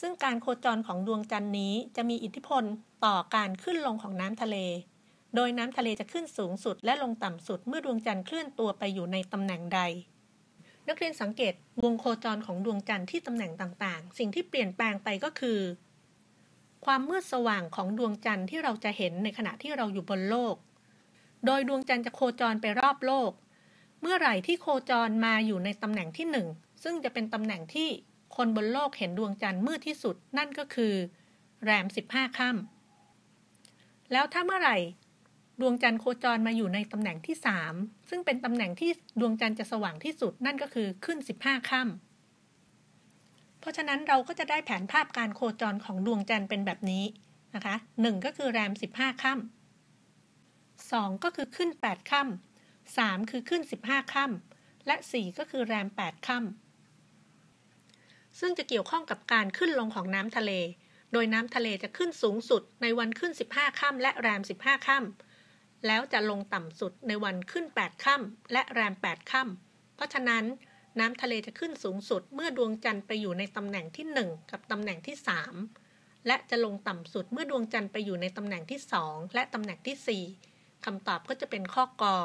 ซึ่งการโคจรของดวงจันทร์นี้จะมีอิทธิพลต่อการขึ้นลงของน้ำทะเล โดยน้ำทะเลจะขึ้นสูงสุดและลงต่ำสุดเมื่อดวงจันทร์เคลื่อนตัวไปอยู่ในตำแหน่งใด นักเรียนสังเกตวงโคจรของดวงจันทร์ที่ตำแหน่งต่างๆ สิ่งที่เปลี่ยนแปลงไปก็คือ ความมืดสว่างของดวงจันทร์ที่เราจะเห็นในขณะที่เราอยู่บนโลก โดยดวงจันทร์จะโคจรไปรอบโลก เมื่อไหร่ที่โคจรมาอยู่ในตำแหน่งที่หนึ่งซึ่งจะเป็นตำแหน่งที่ คนบนโลกเห็นดวงจันทร์มืดที่สุดนั่นก็คือ แรม 15ค่ำแล้วถ้าเมื่อไหร่ ดวงจันทร์โคจรมาอยู่ในตำแหน่งที่ 3 ซึ่งเป็นตำแหน่งที่ดวงจันทร์จะสว่างที่สุดนั่นก็คือขึ้น 15ค่ำเพราะฉะนั้นเราก็จะได้แผนภาพการโคจรของดวงจันทร์เป็นแบบนี้นะคะ1ก็คือแรม 15ค่ำ2 ก็คือขึ้น 8 ค่ำ3คือขึ้น 15 ค่ำและ 4 ก็คือแรม 8 ค่ำ ซึ่งจะเกี่ยวข้องกับการขึ้นลงของน้ำทะเล โดยน้ำทะเลจะขึ้นสูงสุดในวันขึ้น 15 ค่ำและแรม 15 ค่ำแล้วจะลงต่ำสุดในวันขึ้น 8 ค่ำและแรม 8 ค่ำเพราะฉะนั้นน้ำทะเลจะขึ้นสูงสุดเมื่อดวงจันทร์ไปอยู่ในตำแหน่งที่ 1 กับตำแหน่งที่ 3 และจะลงต่ำสุดเมื่อดวงจันทร์ไปอยู่ในตำแหน่งที่ 2 และตำแหน่งที่ 4คำตอบก็จะเป็นข้อกอ